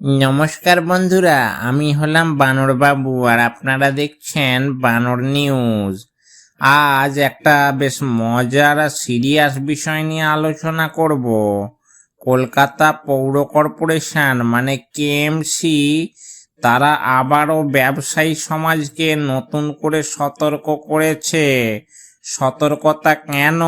নমস্কার বন্ধুরা, আমি হলাম বানর বাবু আর আপনারা দেখছেন বানর নিউজ। আজ একটা বেশ মজার আর সিরিয়াস বিষয় নিয়ে আলোচনা করব। কলকাতা পৌর কর্পোরেশন মানে কেএমসি তারা আবারও ব্যবসায়ী সমাজকে নতুন করে সতর্ক করেছে। সতর্কতা কেন?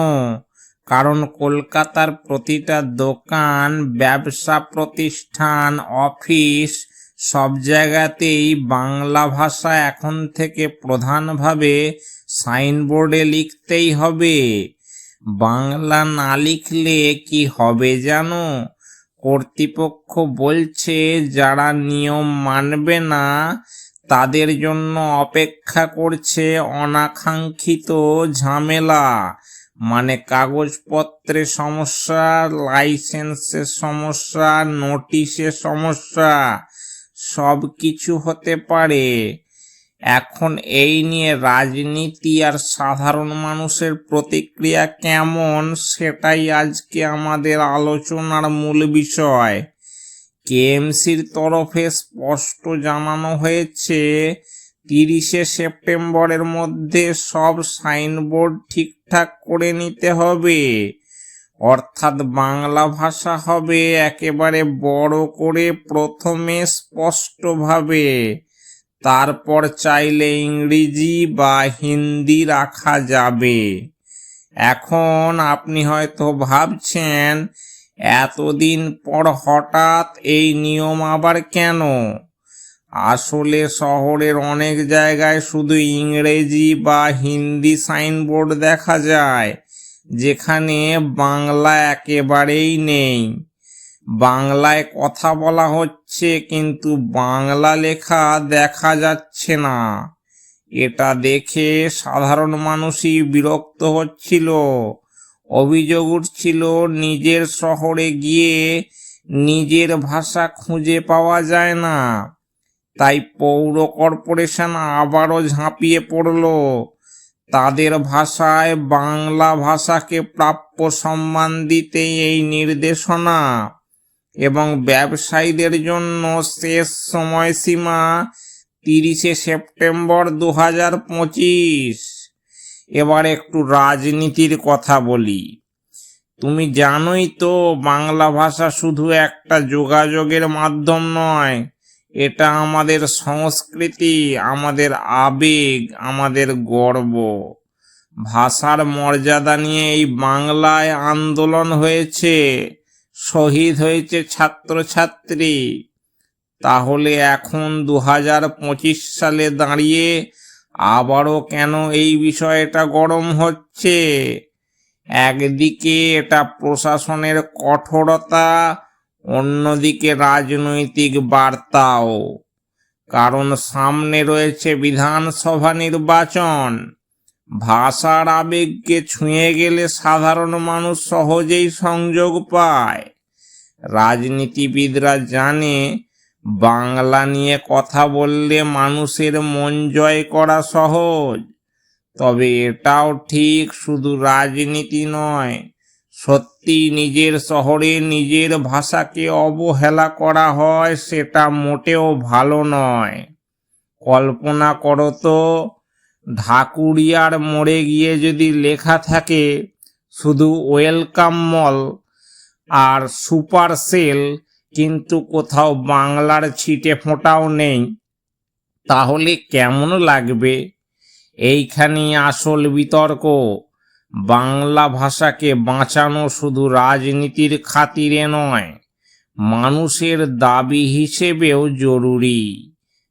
কারণ কলকাতার প্রতিটা দোকান, ব্যবসা প্রতিষ্ঠান, অফিস সব জায়গাতেই বাংলা ভাষা এখন থেকে প্রধানভাবে সাইনবোর্ডে লিখতেই হবে। বাংলা না লিখলে কি হবে জানো? কর্তৃপক্ষ বলছে, যারা নিয়ম মানবে না, তাদের জন্য অপেক্ষা করছে অনাকাঙ্ক্ষিত ঝামেলা। মানে কাগজপত্রের সমস্যা লাইসেন্সের সমস্যা নোটিশের সমস্যা, সব কিছু হতে পারে। এখন এই নিয়ে রাজনীতি আর সাধারণ মানুষের প্রতিক্রিয়া কেমন, সেটাই আজকে আমাদের আলোচনার মূল বিষয়। কেএমসির তরফে স্পষ্ট জানানো হয়েছে তিরিশে সেপ্টেম্বরের মধ্যে সব সাইনবোর্ড ঠিকঠাক করে নিতে হবে। অর্থাৎ বাংলা ভাষা হবে একেবারে বড় করে প্রথমে স্পষ্টভাবে। তারপর চাইলে ইংরেজি বা হিন্দি রাখা যাবে। এখন আপনি হয়তো ভাবছেন, এতদিন পর হঠাৎ এই নিয়ম আবার কেন? আসলে শহরের অনেক জায়গায় শুধু ইংরেজি বা হিন্দি সাইনবোর্ড দেখা যায়, যেখানে বাংলা একেবারেই নেই। বাংলায় কথা বলা হচ্ছে, কিন্তু বাংলা লেখা দেখা যাচ্ছে না। এটা দেখে সাধারণ মানুষই বিরক্ত হচ্ছিল। অভিযোগ উঠছিল, নিজের শহরে গিয়ে নিজের ভাষা খুঁজে পাওয়া যায় না। তাই পৌর কর্পোরেশন আবারও ঝাঁপিয়ে পড়ল। তাদের ভাষায় বাংলা ভাষাকে প্রাপ্য সম্মান দিতে এই নির্দেশনা এবং ব্যবসায়ীদের জন্য শেষ সময়সীমা তিরিশে সেপ্টেম্বর দু হাজার পঁচিশ। এবার একটু রাজনীতির কথা বলি। তুমি জানোই তো, বাংলা ভাষা শুধু একটা যোগাযোগের মাধ্যম নয় এটা আমাদের সংস্কৃতি, আমাদের আবেগ, আমাদের গর্ব। ভাষার মর্যাদা নিয়ে এই বাংলায় আন্দোলন হয়েছে, শহীদ হয়েছে ছাত্রছাত্রী। তাহলে এখন দু হাজার পঁচিশ সালে দাঁড়িয়ে আবারও কেন এই বিষয়টা গরম হচ্ছে? একদিকে এটা প্রশাসনের কঠোরতা অন্যদিকে রাজনৈতিক বার্তাও। কারণ সামনে রয়েছে বিধানসভা নির্বাচন। ভাষার আবেগকে ছুঁয়ে গেলে সাধারণ মানুষ সহজেই সংযোগ পায়। রাজনীতিবিদরা জানে, বাংলা নিয়ে কথা বললে মানুষের মন জয় করা সহজ। তবে এটাও ঠিক শুধু রাজনীতি নয় সত্যি নিজের শহরে নিজের ভাষাকে অবহেলা করা হয় সেটা মোটেও ভালো নয়। কল্পনা করো তো, ঢাকুরিয়ার মোড়ে গিয়ে যদি লেখা থাকে, শুধু ওয়েলকাম মল আর সুপার সেল, কিন্তু কোথাও বাংলার ছিটে ফোঁটাও নেই, তাহলে কেমন লাগবে? এইখানেই আসল বিতর্ক। বাংলা ভাষাকে বাঁচানো শুধু রাজনীতির খাতিরে নয়, মানুষের দাবি হিসেবেও জরুরি।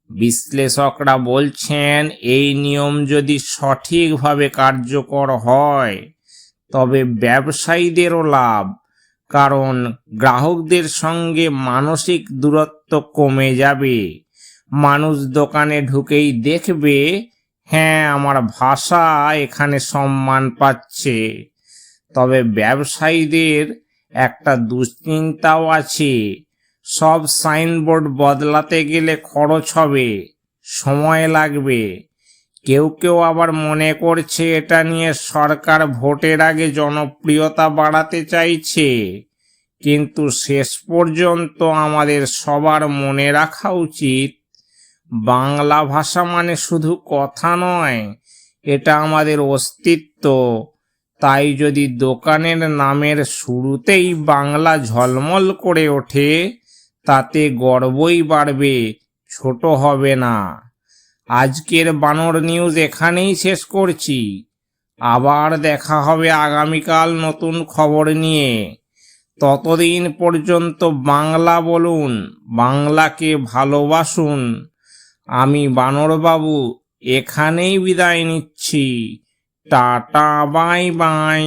বিশ্লেষকরা বলছেন, এই নিয়ম যদি সঠিকভাবে কার্যকর হয়, তবে ব্যবসায়ীদেরও লাভ, কারণ গ্রাহকদের সঙ্গে মানসিক দূরত্ব কমে যাবে। মানুষ দোকানে ঢুকেই দেখবে হ্যাঁ আমার ভাষা এখানে সম্মান পাচ্ছে। তবে ব্যবসায়ীদের একটা দুশ্চিন্তাও আছে। সব সাইনবোর্ড বদলাতে গেলে খরচ হবে, সময় লাগবে। কেউ কেউ আবার মনে করছে এটা নিয়ে সরকার ভোটের আগে জনপ্রিয়তা বাড়াতে চাইছে। কিন্তু শেষ পর্যন্ত আমাদের সবার মনে রাখা উচিত বাংলা ভাষা মানে শুধু কথা নয়, এটা আমাদের অস্তিত্ব। তাই যদি দোকানের নামের শুরুতেই বাংলা ঝলমল করে ওঠে, তাতে গর্বই বাড়বে, ছোট হবে না। আজকের বানর নিউজ এখানেই শেষ করছি। আবার দেখা হবে আগামীকাল নতুন খবর নিয়ে। ততদিন পর্যন্ত বাংলা বলুন, বাংলাকে ভালোবাসুন। আমি বানরবাবু এখানেই বিদায় নিচ্ছি। Tata bye bye.